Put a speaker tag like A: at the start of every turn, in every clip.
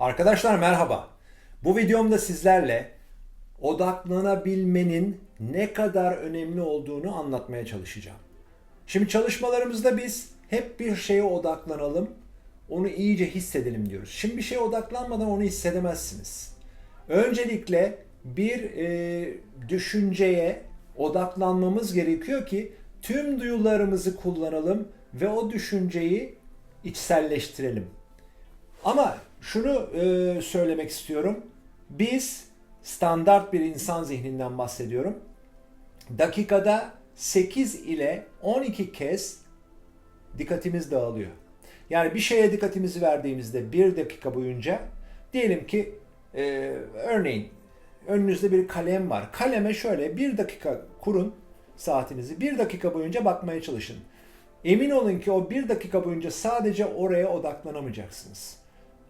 A: Arkadaşlar merhaba. Bu videomda sizlerle odaklanabilmenin ne kadar önemli olduğunu anlatmaya çalışacağım. Şimdi çalışmalarımızda biz hep bir şeye odaklanalım, onu iyice hissedelim diyoruz. Şimdi bir şeye odaklanmadan onu hissedemezsiniz. Öncelikle bir e, düşünceye odaklanmamız gerekiyor ki tüm duyularımızı kullanalım ve o düşünceyi içselleştirelim. Ama şunu e, söylemek istiyorum. Biz standart bir insan zihninden bahsediyorum. Dakikada 8 ile 12 kez dikkatimiz dağılıyor. Yani bir şeye dikkatimizi verdiğimizde bir dakika boyunca diyelim ki e, örneğin önünüzde bir kalem var. Kaleme şöyle bir dakika kurun saatinizi. Bir dakika boyunca bakmaya çalışın. Emin olun ki o bir dakika boyunca sadece oraya odaklanamayacaksınız.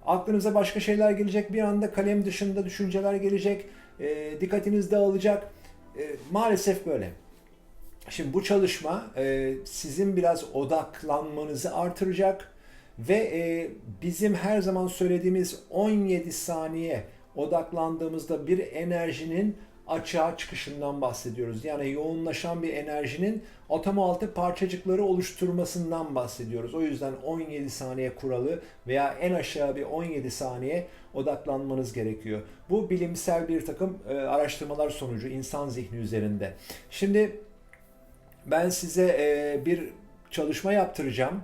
A: Aklınıza başka şeyler gelecek. Bir anda kalem dışında düşünceler gelecek. E, dikkatiniz dağılacak. E, maalesef böyle. Şimdi bu çalışma e, sizin biraz odaklanmanızı artıracak ve e, bizim her zaman söylediğimiz 17 saniye odaklandığımızda bir enerjinin açığa çıkışından bahsediyoruz. Yani yoğunlaşan bir enerjinin atom altı parçacıkları oluşturmasından bahsediyoruz. O yüzden 17 saniye kuralı veya en aşağı bir 17 saniye odaklanmanız gerekiyor. Bu bilimsel bir takım e, araştırmalar sonucu insan zihni üzerinde. Şimdi ben size e, bir çalışma yaptıracağım.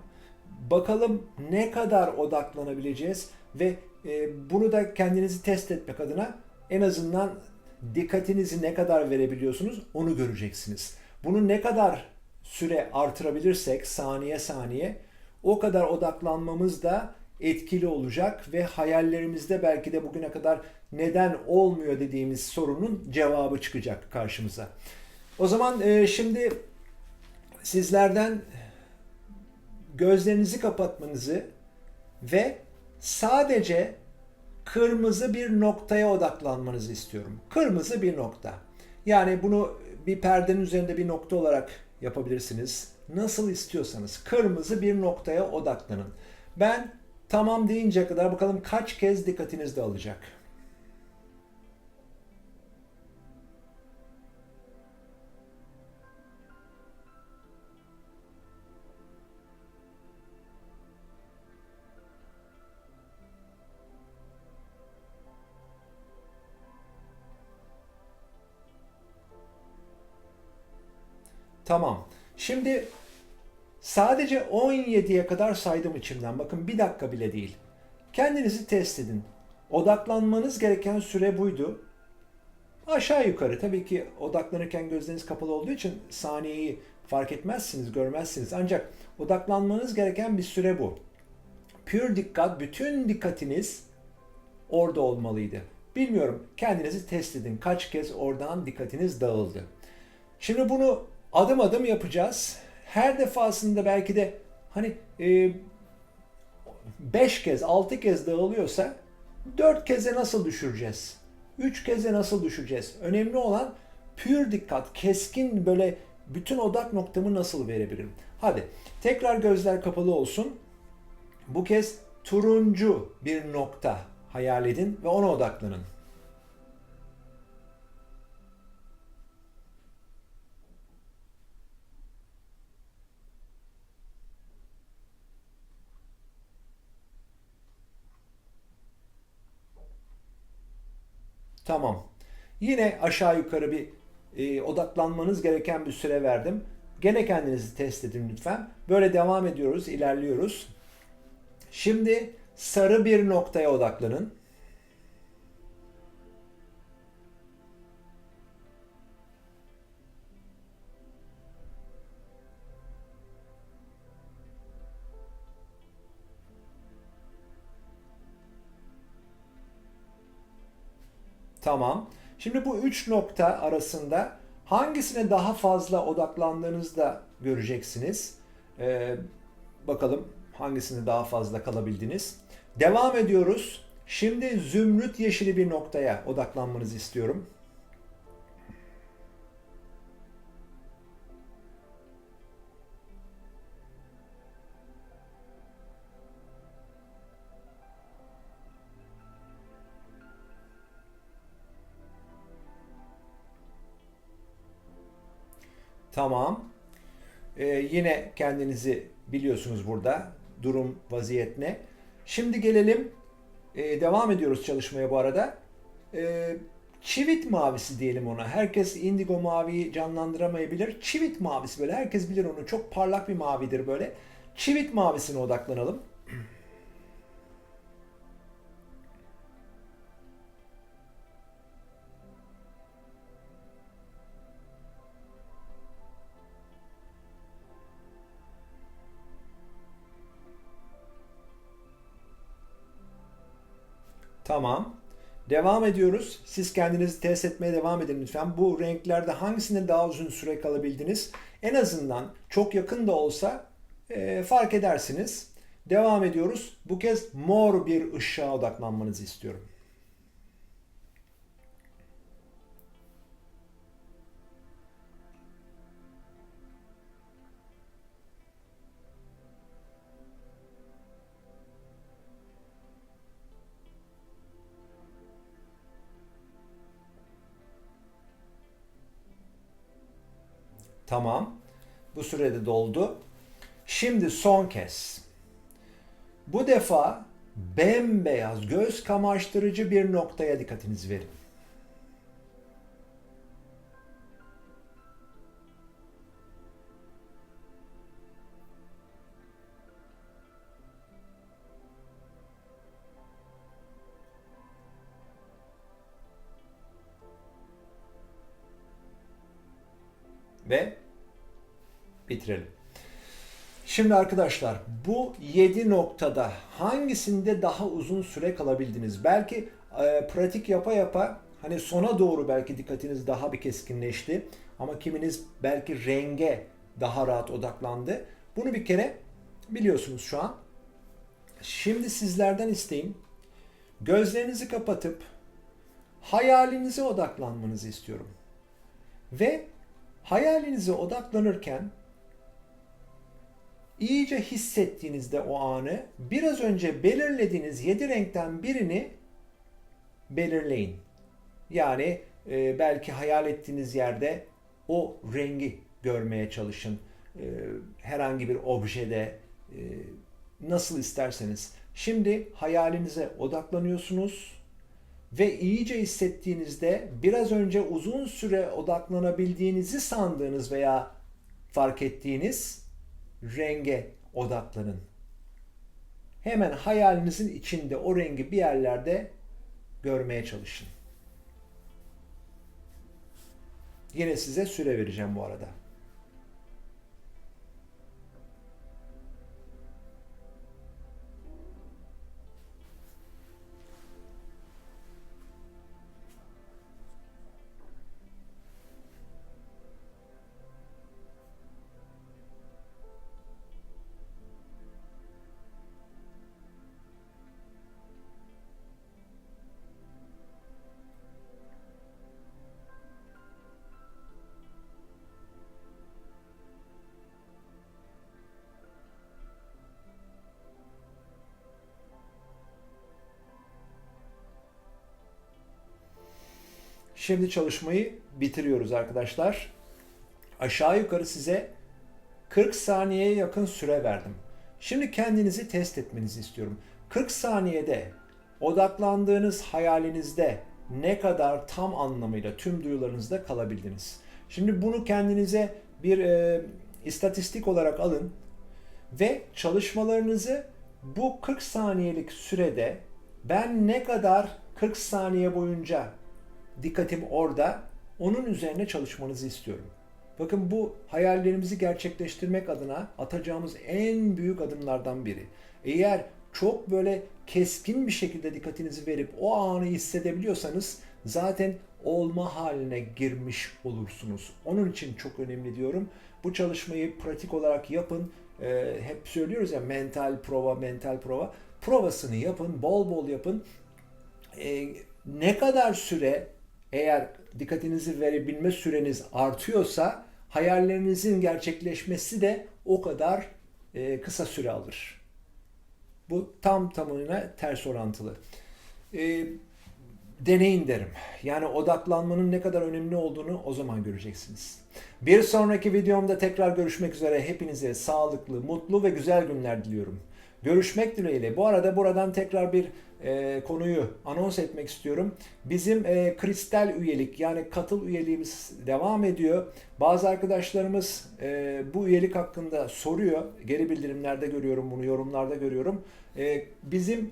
A: Bakalım ne kadar odaklanabileceğiz ve e, bunu da kendinizi test etmek adına en azından dikkatinizi ne kadar verebiliyorsunuz onu göreceksiniz. Bunu ne kadar süre artırabilirsek saniye saniye o kadar odaklanmamız da etkili olacak ve hayallerimizde belki de bugüne kadar neden olmuyor dediğimiz sorunun cevabı çıkacak karşımıza. O zaman e, şimdi sizlerden gözlerinizi kapatmanızı ve sadece kırmızı bir noktaya odaklanmanızı istiyorum. Kırmızı bir nokta. Yani bunu bir perdenin üzerinde bir nokta olarak yapabilirsiniz. Nasıl istiyorsanız kırmızı bir noktaya odaklanın. Ben tamam deyinceye kadar bakalım kaç kez dikkatiniz dağılacak. Tamam. Şimdi sadece 17'ye kadar saydım içimden. Bakın bir dakika bile değil. Kendinizi test edin. Odaklanmanız gereken süre buydu. Aşağı yukarı tabii ki odaklanırken gözleriniz kapalı olduğu için saniyeyi fark etmezsiniz, görmezsiniz. Ancak odaklanmanız gereken bir süre bu. Pür dikkat, bütün dikkatiniz orada olmalıydı. Bilmiyorum, kendinizi test edin. Kaç kez oradan dikkatiniz dağıldı. Şimdi bunu adım adım yapacağız. Her defasında belki de hani 5 kez, 6 kez dağılıyorsa 4 keze nasıl düşüreceğiz? 3 keze nasıl düşüreceğiz? Önemli olan pür dikkat, keskin böyle bütün odak noktamı nasıl verebilirim? Hadi tekrar gözler kapalı olsun. Bu kez turuncu bir nokta hayal edin ve ona odaklanın. Tamam. Yine aşağı yukarı bir e, odaklanmanız gereken bir süre verdim. Gene kendinizi test edin lütfen. Böyle devam ediyoruz, ilerliyoruz. Şimdi sarı bir noktaya odaklanın. Tamam. Şimdi bu üç nokta arasında hangisine daha fazla odaklandığınızı da göreceksiniz. Ee, bakalım hangisine daha fazla kalabildiniz. Devam ediyoruz. Şimdi zümrüt yeşili bir noktaya odaklanmanızı istiyorum. Tamam. Ee, yine kendinizi biliyorsunuz burada. Durum, vaziyet ne? Şimdi gelelim. Ee, devam ediyoruz çalışmaya bu arada. Ee, çivit mavisi diyelim ona. Herkes indigo maviyi canlandıramayabilir. Çivit mavisi böyle. Herkes bilir onu. Çok parlak bir mavidir böyle. Çivit mavisine odaklanalım. Tamam. Devam ediyoruz. Siz kendinizi test etmeye devam edin lütfen. Bu renklerde hangisinde daha uzun süre kalabildiniz? En azından çok yakın da olsa e, fark edersiniz. Devam ediyoruz. Bu kez mor bir ışığa odaklanmanızı istiyorum. Tamam. Bu sürede doldu. Şimdi son kez. Bu defa bembeyaz, göz kamaştırıcı bir noktaya dikkatinizi verin. Ve bitirelim. Şimdi arkadaşlar bu 7 noktada hangisinde daha uzun süre kalabildiniz? Belki e, pratik yapa yapa hani sona doğru belki dikkatiniz daha bir keskinleşti. Ama kiminiz belki renge daha rahat odaklandı. Bunu bir kere biliyorsunuz şu an. Şimdi sizlerden isteğim gözlerinizi kapatıp hayalinize odaklanmanızı istiyorum. Ve hayalinize odaklanırken iyice hissettiğinizde o anı biraz önce belirlediğiniz yedi renkten birini belirleyin. Yani e, belki hayal ettiğiniz yerde o rengi görmeye çalışın. E, herhangi bir objede e, nasıl isterseniz. Şimdi hayalinize odaklanıyorsunuz ve iyice hissettiğinizde biraz önce uzun süre odaklanabildiğinizi sandığınız veya fark ettiğiniz renge odaklanın. Hemen hayalinizin içinde o rengi bir yerlerde görmeye çalışın. Yine size süre vereceğim bu arada. Şimdi çalışmayı bitiriyoruz arkadaşlar. Aşağı yukarı size 40 saniyeye yakın süre verdim. Şimdi kendinizi test etmenizi istiyorum. 40 saniyede odaklandığınız hayalinizde ne kadar tam anlamıyla tüm duyularınızda kalabildiniz. Şimdi bunu kendinize bir e, istatistik olarak alın ve çalışmalarınızı bu 40 saniyelik sürede ben ne kadar 40 saniye boyunca dikkatim orada. Onun üzerine çalışmanızı istiyorum. Bakın bu hayallerimizi gerçekleştirmek adına atacağımız en büyük adımlardan biri. Eğer çok böyle keskin bir şekilde dikkatinizi verip o anı hissedebiliyorsanız zaten olma haline girmiş olursunuz. Onun için çok önemli diyorum. Bu çalışmayı pratik olarak yapın. Ee, hep söylüyoruz ya mental prova, mental prova. Provasını yapın, bol bol yapın. Ee, ne kadar süre eğer dikkatinizi verebilme süreniz artıyorsa hayallerinizin gerçekleşmesi de o kadar e, kısa süre alır. Bu tam tamına ters orantılı. E, deneyin derim. Yani odaklanmanın ne kadar önemli olduğunu o zaman göreceksiniz. Bir sonraki videomda tekrar görüşmek üzere. Hepinize sağlıklı, mutlu ve güzel günler diliyorum. Görüşmek dileğiyle. Bu arada buradan tekrar bir e, konuyu anons etmek istiyorum. Bizim e, kristal üyelik yani katıl üyeliğimiz devam ediyor. Bazı arkadaşlarımız e, bu üyelik hakkında soruyor. Geri bildirimlerde görüyorum bunu, yorumlarda görüyorum. E, bizim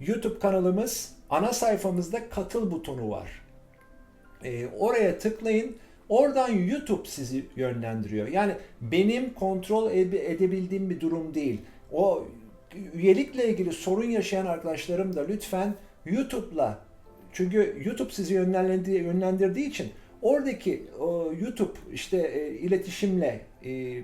A: YouTube kanalımız ana sayfamızda katıl butonu var. E, oraya tıklayın. Oradan YouTube sizi yönlendiriyor. Yani benim kontrol ede- edebildiğim bir durum değil. O üyelikle ilgili sorun yaşayan arkadaşlarım da lütfen YouTube'la çünkü YouTube sizi yönlendirdiği, yönlendirdiği için oradaki o YouTube işte e, iletişimle e,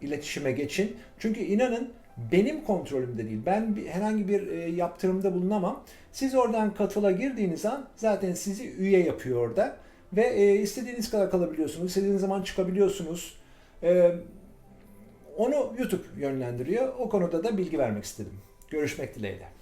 A: iletişime geçin. Çünkü inanın benim kontrolümde değil. Ben bir, herhangi bir e, yaptırımda bulunamam. Siz oradan katıla girdiğiniz an zaten sizi üye yapıyor orada. Ve e, istediğiniz kadar kalabiliyorsunuz. istediğiniz zaman çıkabiliyorsunuz. E, onu YouTube yönlendiriyor. O konuda da bilgi vermek istedim. Görüşmek dileğiyle.